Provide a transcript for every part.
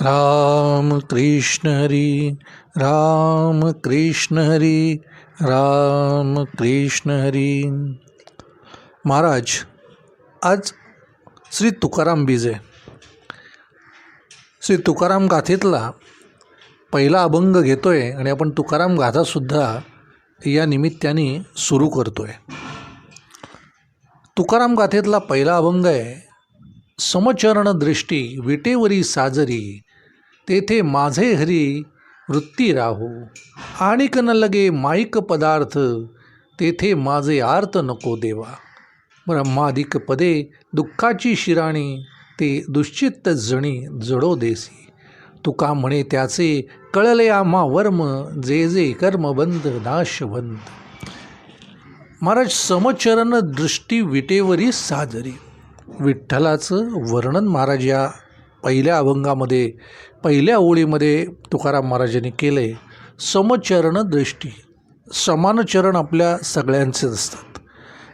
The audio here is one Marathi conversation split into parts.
राम कृष्ण हरी राम कृष्ण हरी राम कृष्ण हरी. महाराज आज श्री तुकाराम बीज. आहे श्री तुकाराम गाथेतला पहिला अभंग घेतोय आणि आपण तुकाराम गाथासुद्धा या निमित्ताने सुरू करतो आहे तुकाराम गाथेतला पहिला अभंग आहे समचरण दृष्टी विटेवरी साजरी. तेथे माझे हरी वृत्ती राहो. आणिक न लगे माईक पदार्थ तेथे माझे आर्त नको देवा. ब्रह्मादिक पदे दुःखाची शिराणी ते दुश्चित्त जणी जडो देसी. तुका म्हणे त्याचे कळले आम्हा वर्म जे जे कर्मबंध नाशवंत. महाराज समचरण दृष्टी विटेवरी साजरी. विठ्ठलाचं वर्णन महाराज या पहिल्या अभंगामध्ये पहिल्या ओळीमध्ये तुकाराम महाराजांनी केलं आहे समचरण दृष्टी. समान चरण आपल्या सगळ्यांचेच असतात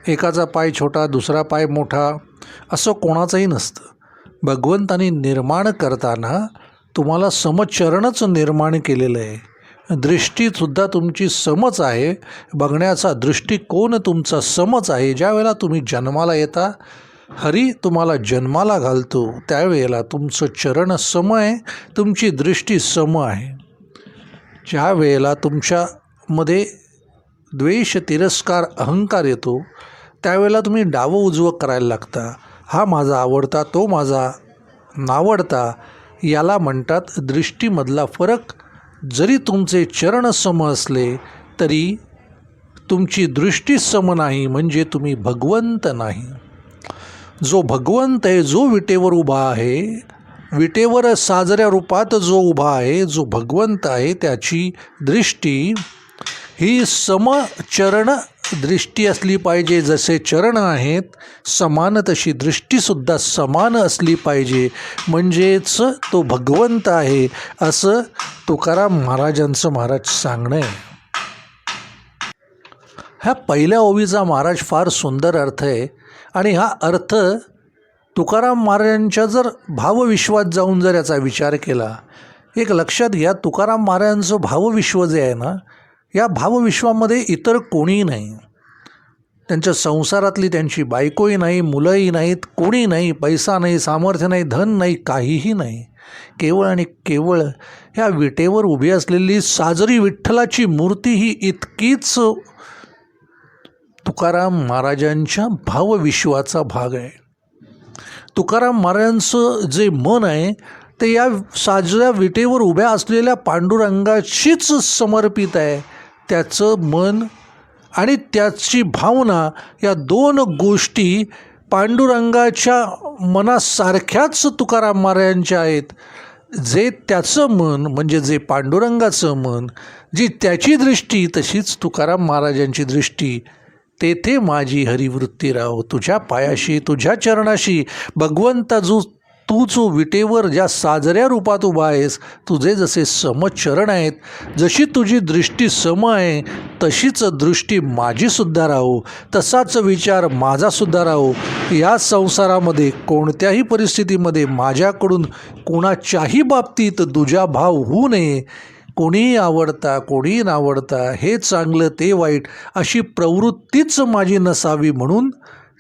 एकाचा पाय छोटा दुसरा पाय मोठा असं कोणाचंही नसतं. भगवंतानी निर्माण करताना तुम्हाला समचरणच निर्माण केलेलं आहे. दृष्टीसुद्धा तुमची समच आहे. बघण्याचा दृष्टिकोन तुमचा समच आहे. ज्या वेळेला तुम्ही जन्माला येता हरी तुम्हाला जन्माला घालतो त्यावेळेला तुमचं चरण सम आहे तुमची दृष्टी सम आहे. ज्या वेळेला तुमच्यामध्ये द्वेष तिरस्कार अहंकार येतो त्यावेळेला तुम्ही डावं उजवं करायला लागता. हा माझा आवडता तो माझा नावडता याला म्हणतात दृष्टीमधला फरक. जरी तुमचे चरण सम असले तरी तुमची दृष्टी सम नाही म्हणजे तुम्ही भगवंत नाही. जो भगवंत आहे जो विटेवर उभा आहे विटेवर साजऱ्या रूपात जो उभा आहे जो भगवंत आहे त्याची दृष्टी ही समचरण दृष्टी असली पाहिजे. जसे चरण आहेत समान तशी दृष्टीसुद्धा समान असली पाहिजे. म्हणजेच तो भगवंत आहे असं तुकाराम महाराजांचं महाराज सांगणं आहे. ह्या पहिल्या ओवीचा महाराज फार सुंदर अर्थ आहे. आणि हा अर्थ तुकाराम महाराजांच्या जर भावविश्वात जाऊन जर याचा विचार केला एक लक्षात घ्या तुकाराम महाराजांचं भावविश्व जे आहे ना या भावविश्वामध्ये इतर कोणीही नाही. त्यांच्या संसारातली त्यांची बायकोही नाही मुलंही नाहीत कोणी नाही पैसा नाही सामर्थ्य नाही धन नाही काहीही नाही. केवळ आणि केवळ ह्या विटेवर उभी असलेली साजरी विठ्ठलाची मूर्ती ही इतकीच तुकाराम महाराजांच्या भावविश्वाचा भाग आहे. तुकाराम महाराजांचं जे मन आहे ते या साजऱ्या विटेवर उभ्या असलेल्या पांडुरंगाशीच समर्पित आहे. त्याचं मन आणि त्याची भावना या दोन गोष्टी पांडुरंगाच्या मनासारख्याच तुकाराम महाराजांच्या आहेत. जे त्याचं मन म्हणजे जे पांडुरंगाचं मन जी त्याची दृष्टी तशीच तुकाराम महाराजांची दृष्टी तेथे माझी हरिवृत्ती राहो. तुझ्या पायाशी तुझ्या चरणाशी. भगवंता जो तू जो विटेवर ज्या साजऱ्या रूपात उभा आहेस तुझे जसे समचरण आहेत जशी तुझी दृष्टी सम आहे तशीच दृष्टी माझीसुद्धा राहो. तसाच विचार माझासुद्धा राहो. या संसारामध्ये कोणत्याही परिस्थितीमध्ये माझ्याकडून कोणाच्याही बाबतीत दुजा भाव होऊ नये. कोणीही आवडता कोणीही नावडता हे चांगलं ते वाईट अशी प्रवृत्तीच माझी नसावी म्हणून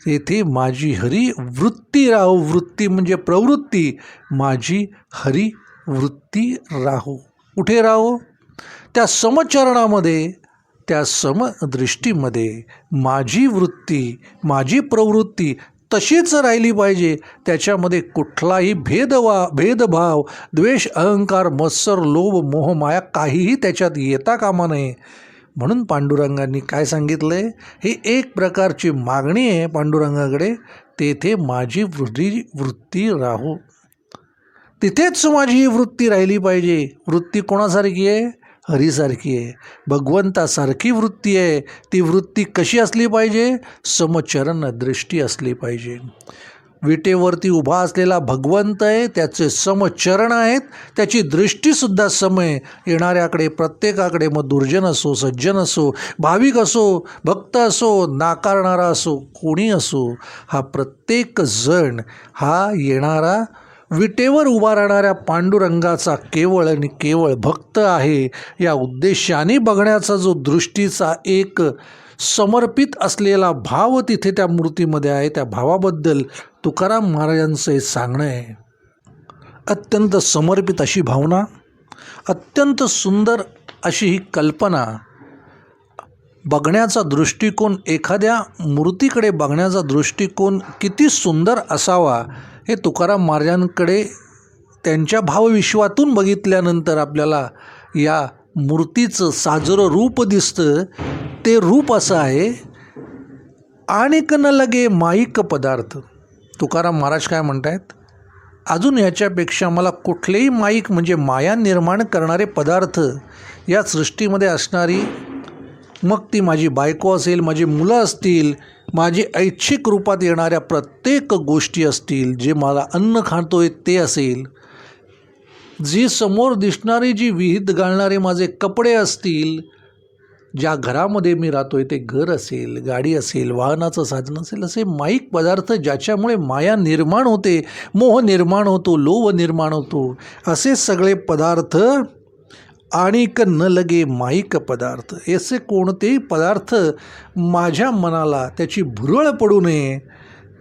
तेथे माझी हरी वृत्ती राहो. वृत्ती म्हणजे प्रवृत्ती. माझी हरी वृत्ती राहो. कुठे राहो? त्या समचरणामध्ये त्या समदृष्टीमध्ये माझी वृत्ती माझी प्रवृत्ती तशीच राहिली पाहिजे. त्याच्यामध्ये कुठलाही भेदवा भेदभाव द्वेष अहंकार मत्सर लोभ मोह माया काहीही त्याच्यात येता कामा नये. म्हणून पांडुरंगांनी काय सांगितलं? आहे ही एक प्रकारची मागणी आहे पांडुरंगाकडे. तेथे माझी वृद्धी वृत्ती राहू. तिथेच माझी ही वृत्ती राहिली पाहिजे. वृत्ती कोणासारखी आहे? हरीसारखी आहे. भगवंतासारखी वृत्ती आहे. ती वृत्ती कशी असली पाहिजे? समचरण दृष्टी असली पाहिजे. विटेवरती उभा असलेला भगवंत आहे त्याचे समचरण आहेत त्याची दृष्टीसुद्धा समय येणाऱ्याकडे प्रत्येकाकडे मग दुर्जन असो सज्जन असो भाविक असो भक्त असो नाकारणारा असो कोणी असो हा प्रत्येक जण हा येणारा विटेवर उभा राहणाऱ्या पांडुरंगाचा केवळ आणि केवळ भक्त आहे या उद्देशाने बघण्याचा जो दृष्टीचा एक समर्पित असलेला भाव तिथे त्या मूर्तीमध्ये आहे त्या भावाबद्दल तुकाराम महाराजांचं हे सांगणं आहे. अत्यंत समर्पित अशी भावना अत्यंत सुंदर अशी ही कल्पना बघण्याचा दृष्टिकोन एखाद्या मूर्तीकडे बघण्याचा दृष्टिकोन किती सुंदर असावा हे तुकाराम महाराजांकडे त्यांच्या भावविश्वातून बघितल्यानंतर आपल्याला या मूर्तीचं साजरं रूप दिसतं. ते रूप असं आहे आणिक न लगे माईक पदार्थ. तुकाराम महाराज काय म्हणतायत? अजून याच्यापेक्षा मला कुठलेही माईक म्हणजे माया निर्माण करणारे पदार्थ या सृष्टीमध्ये असणारी मग ती माझी बायको असेल माझी मुलं असतील माझी ऐच्छिक रूपात येणाऱ्या प्रत्येक गोष्टी असतील जे मला अन्न खातोय ते असेल जी समोर दिसणारी जी विहित घालणारे माझे कपडे असतील ज्या घरामध्ये मी राहतोय ते घर असेल गाडी असेल वाहनाचं साधन असेल असे माईक पदार्थ ज्याच्यामुळे माया निर्माण होते मोह निर्माण होतो लोभ निर्माण होतो असे सगळे पदार्थ आणिक न लगे माईक पदार्थ. असे कोणतेही पदार्थ माझ्या मनाला त्याची भुरळ पडू नये.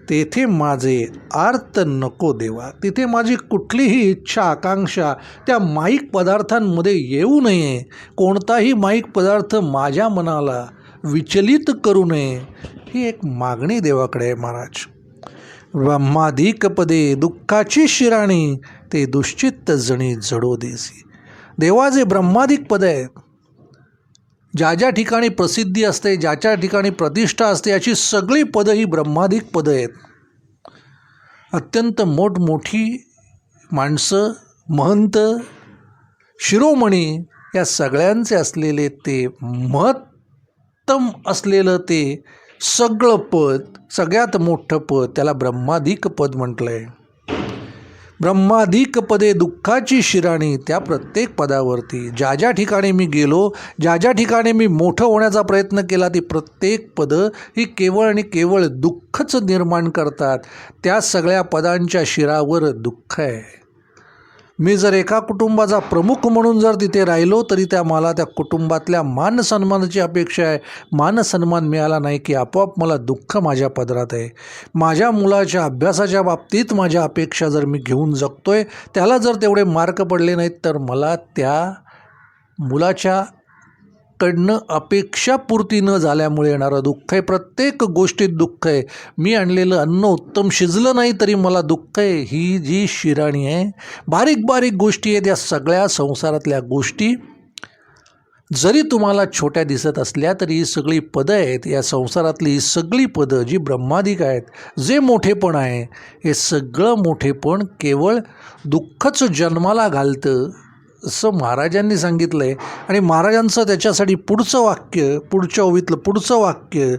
तेथे माझे आर्त नको देवा. तिथे माझी कुठलीही इच्छा आकांक्षा त्या माईक पदार्थांमध्ये येऊ नये. कोणताही माईक पदार्थ माझ्या मनाला विचलित करू नये ही एक मागणी देवाकडे आहे महाराज. ब्रह्माधिक पदे दुःखाची शिराणी ते दुश्चित्त जणी जडो देसी. देवाचे ब्रह्माधिक पद आहेत. ज्या ज्या ठिकाणी प्रसिद्धी असते ज्याच्या ठिकाणी प्रतिष्ठा असते याची सगळी पदं ही ब्रह्माधिक पदं आहेत. अत्यंत मोठमोठी माणसं महंत शिरोमणी या सगळ्यांचे असलेले ते महत्तम असलेलं ते सगळं पद सगळ्यात मोठं पद त्याला ब्रह्माधिक पद म्हटलं आहे ब्रह्माधिक पदे दुःखाची शिराणी त्या प्रत्येक पदावरती. ज्या ज्या ठिकाणी मी गेलो ज्या ज्या ठिकाणी मी मोठं होण्याचा प्रयत्न केला ती प्रत्येक पदं ही केवळ आणि केवळ दुःखच निर्माण करतात. त्या सगळ्या पदांच्या शिरावर दुःख आहे. मी जर एका कुटुंबाचा प्रमुख म्हणून जर तिथे राहिलो तरी त्या मला त्या कुटुंबातल्या मान सन्मानाची अपेक्षा आहे. मान सन्मान मिळाला नाही की आपोआप मला दुःख माझ्या पदरात आहे. माझ्या मुलाच्या अभ्यासाच्या बाबतीत माझ्या अपेक्षा जर मी घेऊन जगतो आहे त्याला जर तेवढे मार्क पडले नाहीत तर मला त्या मुलाच्या कडनं अपेक्षापूर्ती न झाल्यामुळे येणारं दुःख आहे. प्रत्येक गोष्टीत दुःख आहे. मी आणलेलं अन्न उत्तम शिजलं नाही तरी मला दुःख आहे. ही जी शिराणी आहे बारीक बारीक गोष्टी आहेत या सगळ्या संसारातल्या गोष्टी. जरी तुम्हाला छोट्या दिसत असल्या तरी ही सगळी पदं आहेत. या संसारातली ही सगळी पदं जी ब्रह्माधिक आहेत जे मोठेपण आहे हे सगळं मोठेपण केवळ दुःखच जन्माला घालतं. असं महाराजांनी सांगितलं आहे आणि महाराजांचं त्याच्यासाठी पुढचं वाक्य पुढच्या ओवीतलं पुढचं वाक्य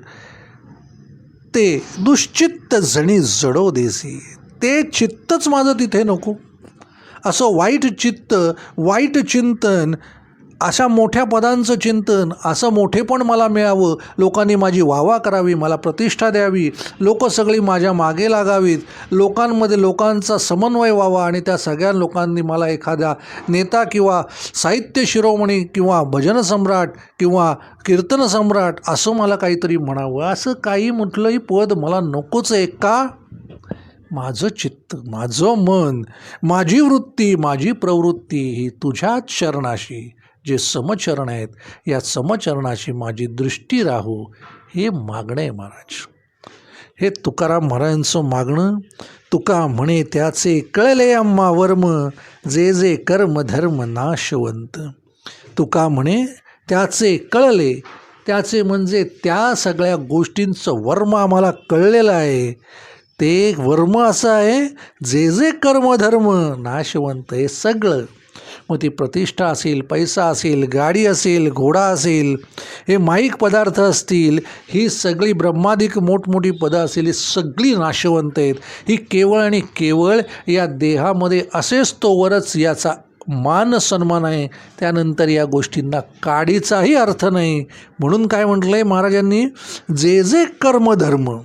ते दुश्चित्त जणी जडो देसी. ते चित्तच माझं तिथे नको. असं वाईट चित्त वाईट चिंतन अशा मोठ्या पदांचं चिंतन असं मोठेपण मला मिळावं. लोकांनी माझी वाहवा करावी मला प्रतिष्ठा द्यावी. लोक सगळी माझ्या मागे लागावीत. लोकांमध्ये लोकांचा समन्वय व्हावा आणि त्या सगळ्या लोकांनी मला एखाद्या नेता किंवा साहित्य शिरोमणी किंवा भजन सम्राट किंवा कीर्तन सम्राट असं मला काहीतरी म्हणावं. असं काही म्हटलंही पद मला नकोच आहे का? माझं चित्त माझं मन माझी वृत्ती माझी प्रवृत्ती ही तुझ्याच शरणाशी. जे समचरण आहेत या समचरणाशी माझी दृष्टी राहू हे मागणं आहे महाराज. हे तुकाराम महाराजांचं मागणं तुका म्हणे त्याचे कळले आम्हा वर्म जे जे कर्म धर्म नाशवंत. तुका म्हणे त्याचे कळले त्याचे म्हणजे त्या सगळ्या गोष्टींचं वर्म आम्हाला कळलेलं आहे. ते वर्म असं आहे जे जे कर्मधर्म नाशवंत हे सगळं. मग ती प्रतिष्ठा असेल पैसा असेल गाडी असेल घोडा असेल हे माईक पदार्थ असतील ही सगळी ब्रह्मादिक मोठमोठी पदं असेल ही सगळी नाशवंत आहेत. ही केवळ आणि केवळ या देहामध्ये असेच तोवरच याचा मान सन्मान आहे. त्यानंतर या गोष्टींना काडीचाही अर्थ नाही. म्हणून काय म्हटलं आहे महाराजांनी? जे जे कर्मधर्म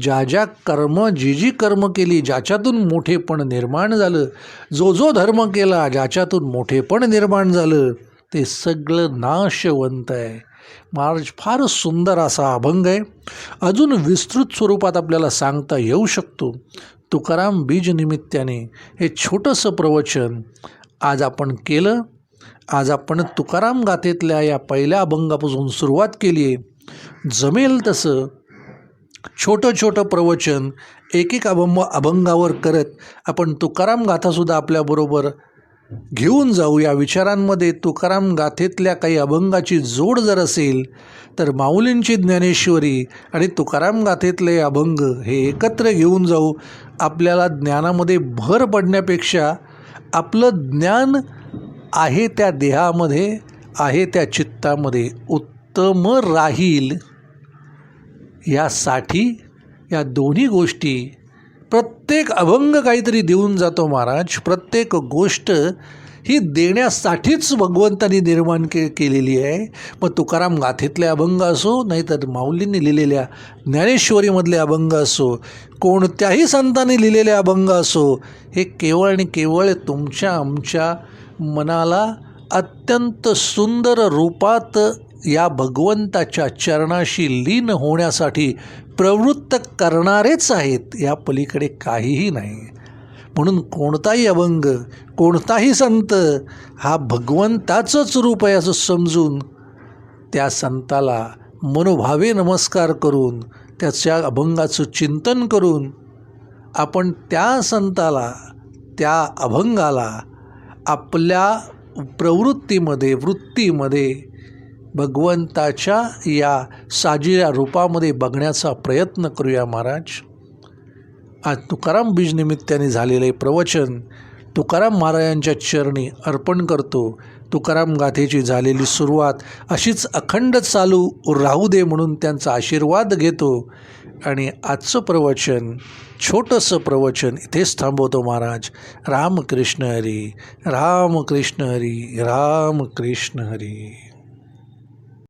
ज्या ज्या कर्म जी जी कर्म केली ज्याच्यातून मोठेपण निर्माण झालं जो जो धर्म केला ज्याच्यातून मोठेपण निर्माण झालं ते सगळं नाशवंत आहे. महाराज फार सुंदर असा अभंग आहे. अजून विस्तृत स्वरूपात आपल्याला सांगता येऊ शकतो. तुकाराम बीज निमित्ताने हे छोटंसं प्रवचन आज आपण केलं. आज आपण तुकाराम गाथेतल्या या पहिल्या अभंगापासून सुरुवात केली आहे जमेल तसं छोटं छोटं प्रवचन एक एक अभंग अभंगावर करत आपण तुकाराम गाथासुद्धा आपल्याबरोबर घेऊन जाऊ. या विचारांमध्ये तुकाराम गाथेतल्या काही अभंगाची जोड जर असेल तर माऊलींची ज्ञानेश्वरी आणि तुकाराम गाथेतले अभंग हे एकत्र घेऊन जाऊ. आपल्याला ज्ञानामध्ये भर पडण्यापेक्षा आपलं ज्ञान आहे त्या देहामध्ये आहे त्या चित्तामध्ये उत्तम राहील. यासाठी या दोन्ही गोष्टी प्रत्येक अभंग काहीतरी देऊन जातो महाराज. प्रत्येक गोष्ट ही देण्यासाठीच भगवंतांनी निर्माण के केलेली आहे. मग तुकाराम गाथेतले अभंग असो नाहीतर माऊलींनी लिहिलेल्या ज्ञानेश्वरीमधले अभंग असो कोणत्याही संतांनी लिहिलेले अभंग असो हे केवळ आणि केवळ तुमच्या आमच्या मनाला अत्यंत सुंदर रूपात या भगवंताच्या चरणाशी लीन होण्यासाठी प्रवृत्त करणारेच आहेत या पलीकडे काहीही नाही. म्हणून कोणताही अभंग कोणताही संत हा भगवंताचंच रूप आहे असं समजून त्या संताला मनोभावे नमस्कार करून त्याच्या अभंगाचं चिंतन करून आपण त्या संताला त्या अभंगाला आपल्या प्रवृत्तीमध्ये वृत्तीमध्ये भगवंताच्या या साजिऱ्या रूपामध्ये बघण्याचा प्रयत्न करूया महाराज. आज तुकाराम बीजनिमित्ताने झालेले प्रवचन तुकाराम महाराजांच्या चरणी अर्पण करतो. तुकाराम गाथेची झालेली सुरुवात अशीच अखंड चालू राहू दे म्हणून त्यांचा आशीर्वाद घेतो. आणि आजचं प्रवचन छोटंसं प्रवचन इथेच थांबवतो महाराज. रामकृष्ण हरी रामकृष्ण हरी रामकृष्ण हरी.